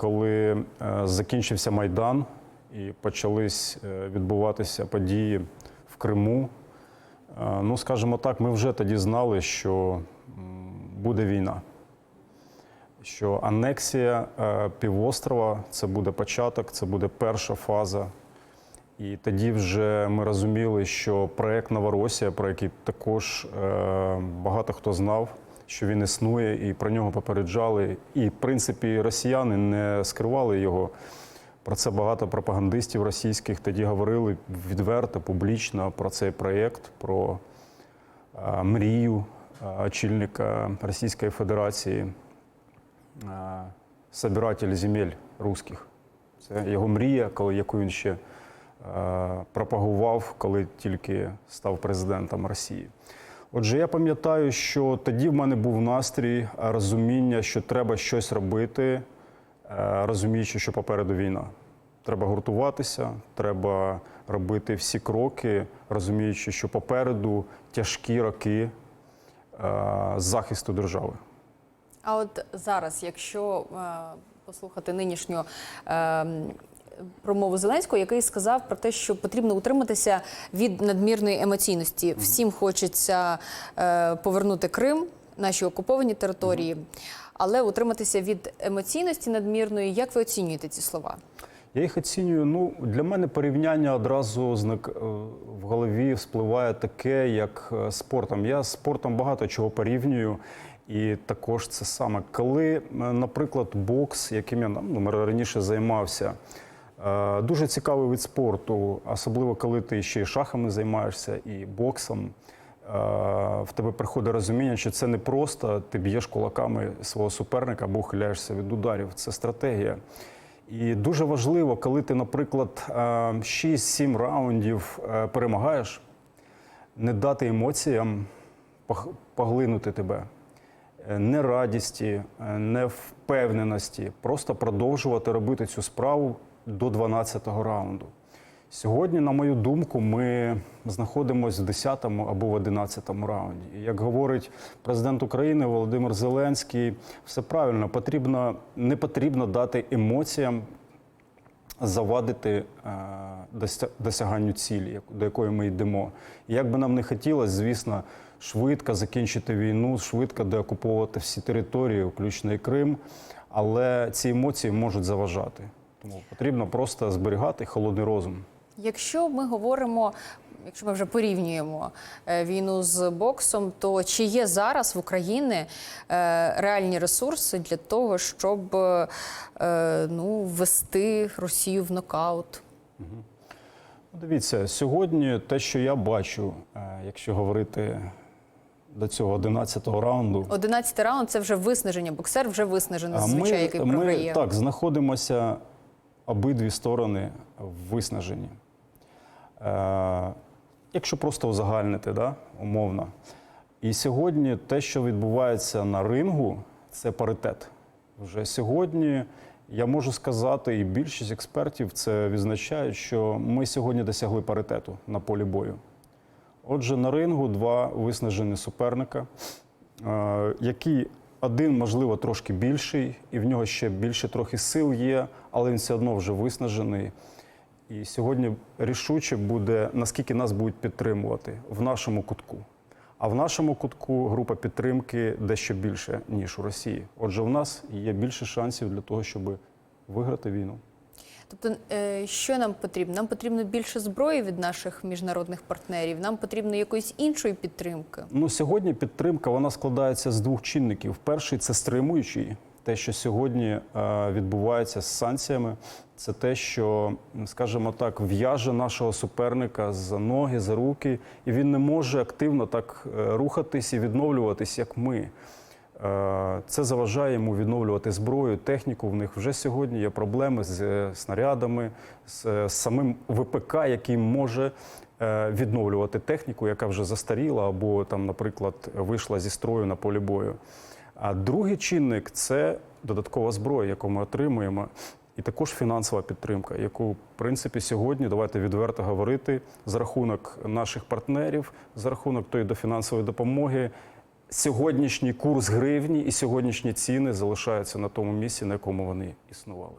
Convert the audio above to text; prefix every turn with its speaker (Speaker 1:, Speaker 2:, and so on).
Speaker 1: Коли е, закінчився Майдан і почались е, відбуватися події в Криму, е, ну, скажімо так, ми вже тоді знали, що буде війна. Що анексія півострова це буде початок, це буде перша фаза. І тоді вже ми розуміли, що проект Новоросія, про який також багато хто знав, що він існує, і про нього попереджали. І, в принципі, росіяни не скривали його. Про це багато пропагандистів російських тоді говорили відверто, публічно про цей проєкт, про е, мрію е, очільника Російської Федерації, е, собиратель земель русських. Це його мрія, коли яку він ще пропагував, коли тільки став президентом Росії. Отже, я пам'ятаю, що тоді в мене був настрій, е, розуміння, що треба щось робити, е, розуміючи, що попереду війна. Треба гуртуватися, треба робити всі кроки, розуміючи, що попереду тяжкі роки е, захисту держави.
Speaker 2: А от зараз, якщо послухати нинішню е, промову Зеленського, який сказав про те, що потрібно утриматися від надмірної емоційності. Всім хочеться е, повернути Крим, наші окуповані території, але утриматися від емоційності надмірної. Як ви оцінюєте ці слова?
Speaker 1: Я їх оцінюю. Ну для мене порівняння одразу зник е, в голові спливає таке, як е, спортом. Я з спортом багато чого порівнюю. І також це саме, коли, е, наприклад, бокс, яким я ну, раніше займався, дуже цікавий вид спорту, особливо коли ти ще й шахами займаєшся, і боксом. Е, В тебе приходить розуміння, що це не просто ти б'єш кулаками свого суперника або ухиляєшся від ударів. Це стратегія. І дуже важливо, коли ти, наприклад, е, 6-7 раундів е, перемагаєш, не дати емоціям поглинути тебе, Е, не радісті, е, не впевненості, просто продовжувати робити цю справу до 12-го раунду. Сьогодні, на мою думку, ми знаходимося в 10-му або в 11-му раунді. Як говорить президент України Володимир Зеленський, все правильно, потрібно, не потрібно дати емоціям завадити е, досяганню цілі, до якої ми йдемо. І як би нам не хотілося, звісно, швидко закінчити війну, швидко деокуповувати всі території, включно і Крим, але ці емоції можуть заважати. Тому потрібно просто зберігати холодний розум.
Speaker 2: Якщо ми говоримо, якщо ми вже порівнюємо е, війну з боксом, то чи є зараз в Україні е, реальні ресурси для того, щоб е, ну, ввести Росію в нокаут?
Speaker 1: Дивіться, сьогодні те, що я бачу, якщо говорити до цього 11-го раунду,
Speaker 2: Одинадцятий раунд це вже виснаження. Боксер вже виснажений, зазвичай, який
Speaker 1: ми так знаходимося обидві сторони виснажені. Е, якщо просто узагальнити, да, умовно. І сьогодні те, що відбувається на рингу, це паритет. Вже сьогодні я можу сказати, і більшість експертів це відзначають, що ми сьогодні досягли паритету на полі бою. Отже, на рингу два виснажені суперника, е, які один, можливо, трошки більший, і в нього ще більше трохи сил є, але він все одно вже виснажений. І сьогодні рішуче буде, наскільки нас будуть підтримувати в нашому кутку. А в нашому кутку група підтримки дещо більше, ніж у Росії. Отже, в нас є більше шансів для того, щоб виграти війну.
Speaker 2: Тобто, е, що нам потрібно? Нам потрібно більше зброї від наших міжнародних партнерів. Нам потрібно якоїсь іншої підтримки.
Speaker 1: Ну, сьогодні підтримка вона складається з двох чинників. Перший це стримуючий. Те, що сьогодні е, відбувається з санкціями, це те, що, скажімо так, в'яже нашого суперника за ноги, за руки, і він не може активно так е, рухатись і відновлюватись, як ми. Е, Це заважає йому відновлювати зброю, техніку. В них вже сьогодні є проблеми з е, снарядами, з, е, самим ВПК, який може відновлювати техніку, яка вже застаріла, або там, наприклад, вийшла зі строю на полі бою. А другий чинник це додаткова зброя, яку ми отримуємо, і також фінансова підтримка, яку, в принципі, сьогодні давайте відверто говорити за рахунок наших партнерів, за рахунок тої дофінансової допомоги. Сьогоднішній курс гривні і сьогоднішні ціни залишаються на тому місці, на якому вони існували.